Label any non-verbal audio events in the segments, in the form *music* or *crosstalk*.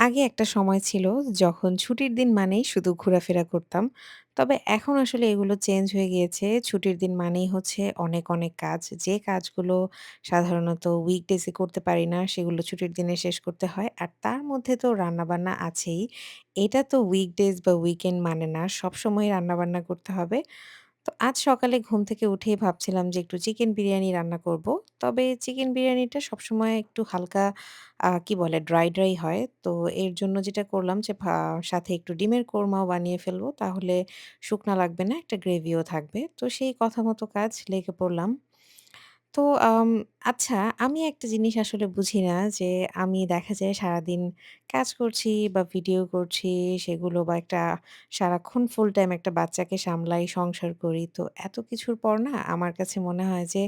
আগে একটা সময় ছিল যখন ছুটির দিন মানেই শুধু ঘোরাফেরা করতাম। তবে এখন আসলে এগুলো চেঞ্জ হয়ে গিয়েছে। ছুটির দিন মানেই হচ্ছে অনেক, অনেক কাজ। যে কাজগুলো সাধারণত weekdays এ করতে পারি না, সেগুলো ছুটির দিনে শেষ করতে হয়। আর তার মধ্যে তো রান্নাবান্না আছেই। এটা তো weekdays বা weekend মানে না। সবসময় রান্নাবান্না করতে হবে। তো আজ সকালে ঘুম থেকে উঠেই ভাবছিলাম যে একটু চিকেন বিরিয়ানি রান্না করব। তবে চিকেন বিরিয়ানিটা সবসময় একটু হালকা কি বলে ড্রাই, ড্রাই হয়। তো এর জন্য যেটা করলাম যে সাথে একটু ডিমের কোরমাও বানিয়ে ফেলব। তাহলে শুকনা লাগবে না, একটা গ্রেভিও থাকবে। তো সেই কথা মতো কাজ লেগে পড়লাম। তো আচ্ছা আমি একটা জিনিস আসলে বুঝি না যে আমি দেখা যায় সারাদিন কাজ করছি বা ভিডিও করছি সেগুলো বা একটা সারাক্ষণ ফুল টাইম একটা বাচ্চাকে সামলাই, সংসার করি। তো এত কিছুর পর না আমার কাছে মনে হয় যে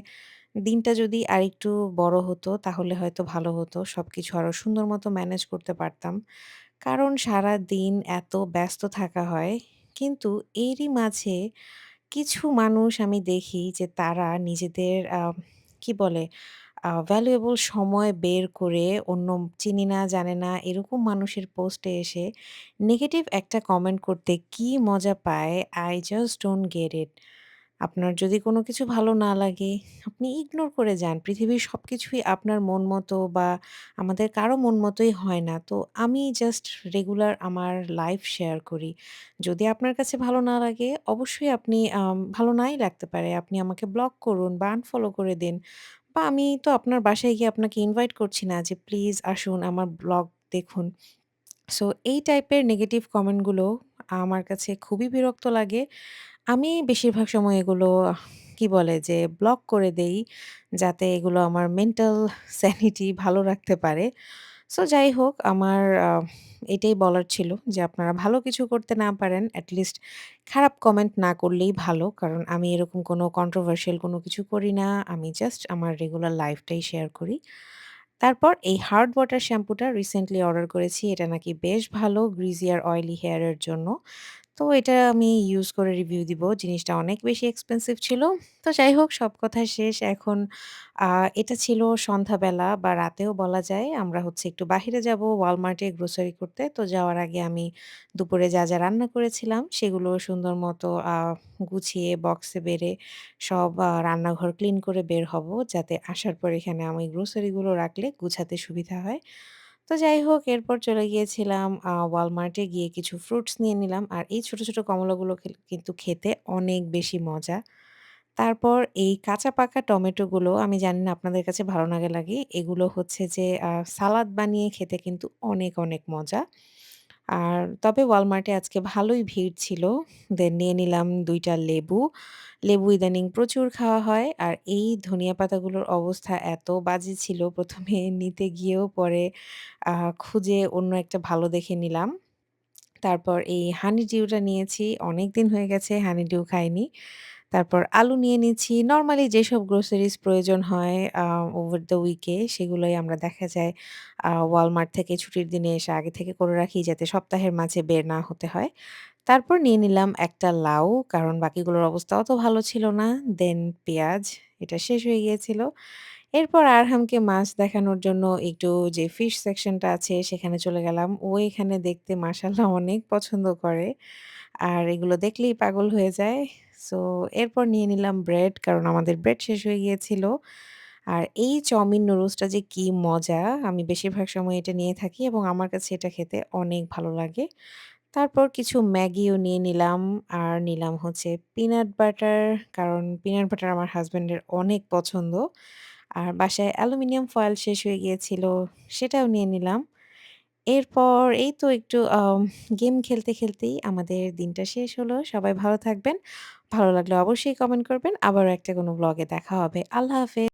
দিনটা যদি আরেকটু বড় হতো তাহলে হয়তো ভালো হতো। সবকিছু আরও সুন্দর মতো ম্যানেজ করতে পারতাম। কারণ সারাদিন এত ব্যস্ত থাকা হয়। কিন্তু এরই মাঝে কিছু মানুষ আমি দেখি যে তারা নিজেদের কি বলে ভ্যালুয়েবল সময় বের করে অন্য চিনি না, জানে না এরকম মানুষের পোস্টে এসে নেগেটিভ একটা কমেন্ট করতে কি মজা পায় I just don't get it. আপনার যদি কোনো কিছু ভালো না লাগে, আপনি ইগনোর করে যান। পৃথিবীর সবকিছুই আপনার মন মতো বা আমাদের কারও মন মতোই হয় না। তো আমি জাস্ট রেগুলার আমার লাইফ শেয়ার করি। যদি আপনার কাছে ভালো না লাগে, অবশ্যই আপনি ভালো নাই লাগতে পারে। আপনি আমাকে ব্লক করুন বা আনফলো করে দিন। বা আমি তো আপনার বাসায় গিয়ে আপনাকে ইনভাইট করছি না যে প্লিজ আসুন আমার ব্লগ দেখুন। সো এই টাইপের নেগেটিভ কমেন্টগুলো আমার কাছে খুবই বিরক্ত লাগে। আমি বেশিরভাগ সময় এগুলো কি বলে যে ব্লক করে দেই। যাতে এগুলো আমার মেন্টাল স্যানিটি *laughs* ভালো রাখতে পারে। সো যাই হোক আমার এটাই বলার ছিল যে আপনারা ভালো কিছু করতে না পারেন, এট লিস্ট খারাপ কমেন্ট না করলেই ভালো। কারণ আমি এরকম কোনো কন্ট্রোভার্সিয়াল কোনো কিছু করি না। আমি জাস্ট আমার রেগুলার লাইফটাই শেয়ার করি। তারপর এই হার্ড ওয়াটার শ্যাম্পুটা রিসেন্টলি অর্ডার করেছি। এটা নাকি বেশ ভালো গ্রিজি আর অয়েলি হেয়ার এর জন্য। তো এটা আমি ইউজ করে রিভিউ দিব। জিনিসটা অনেক বেশি এক্সপেনসিভ ছিল। তো যাই হোক সব কথা শেষ। এখন এটা ছিল সন্ধ্যাবেলা বা রাতেও বলা যায়। আমরা হচ্ছে একটু বাহিরে যাব এ গ্রোসারি করতে। তো যাওয়ার আগে আমি দুপুরে যা, যা রান্না করেছিলাম সেগুলো সুন্দর মতো গুছিয়ে বক্সে বেড়ে সব রান্নাঘর ক্লিন করে বের হব। যাতে আসার পর এখানে আমি গ্রোসারি গুলো রাখলে গুছাতে সুবিধা হয়। তো যাই হোক এরপর চলে গিয়েছিলাম ওয়ালমার্টে গিয়ে কিছু ফ্রুটস নিয়ে নিলাম। আর এই ছোট, ছোট কমলাগুলো কিন্তু খেতে অনেক বেশি মজা। তারপর এই কাঁচা পাকা টমেটোগুলো আমি জানি না আপনাদের কাছে ভালো লাগে লাগে। এগুলো হচ্ছে যে সালাদ বানিয়ে খেতে কিন্তু অনেক, অনেক মজা। আর তবে ওয়ালমার্টে আজকে ভালোই ভিড় ছিল। দেন নিয়ে নিলাম ২ টা লেবু। লেবু ইদানিং প্রচুর খাওয়া হয়। আর এই ধনিয়া পাতাগুলোর অবস্থা এত বাজে ছিল ১ম এ নিতে গিয়েও পরে খুঁজে অন্য একটা ভালো দেখে নিলাম। তারপর এই হানি ডিউটা নিয়েছি। অনেকদিন হয়ে গেছে হানি ডিউ খাইনি। তারপর আলু নিয়ে নিচ্ছি। নরমালি যেসব গ্রোসারিস প্রয়োজন হয় ওভার দ্য উইকে সেগুলোই আমরা দেখা যায় Walmart থেকে ছুটির দিনে এসে আগে থেকে করে রাখি যাতে সপ্তাহের মাঝে বের না হতে হয়। তারপর নিয়ে নিলাম একটা লাউ, কারণ বাকিগুলোর অবস্থা অত ভালো ছিল না। দেন পেঁয়াজ, এটা শেষ হয়ে গিয়েছিল। এরপর আরহামকে মাছ দেখানোর জন্য একটু যে ফিশ সেকশনটা আছে সেখানে চলে গেলাম। ও এখানে দেখতে মাশাআল্লাহ অনেক পছন্দ করে। আর এগুলো দেখলেই পাগল হয়ে যায়। সো এরপর নিয়ে নিলাম ব্রেড কারণ আমাদের ব্রেড শেষ হয়ে গিয়েছিল। আর এই চাউমিন নুডলসটা যে কি মজা! আমি বেশিরভাগ সময় এটা নিয়ে থাকি এবং আমার কাছে এটা খেতে অনেক ভালো লাগে। তারপর কিছু ম্যাগিও নিয়ে নিলাম। আর নিলাম হচ্ছে পিনাট বাটার কারণ পিনাট বাটার আমার হাসব্যান্ডের অনেক পছন্দ। আর বাসায় অ্যালুমিনিয়াম ফয়েল শেষ হয়ে গিয়েছিল, সেটাও নিয়ে নিলাম। এরপর এই তো একটু গেম খেলতে, খেলতেই আমাদের দিনটা শেষ হলো। সবাই ভালো থাকবেন। ভালো লাগলে অবশ্যই কমেন্ট করবেন। আবারও একটা কোনো ব্লগে দেখা হবে। আল্লাহ হাফেজ।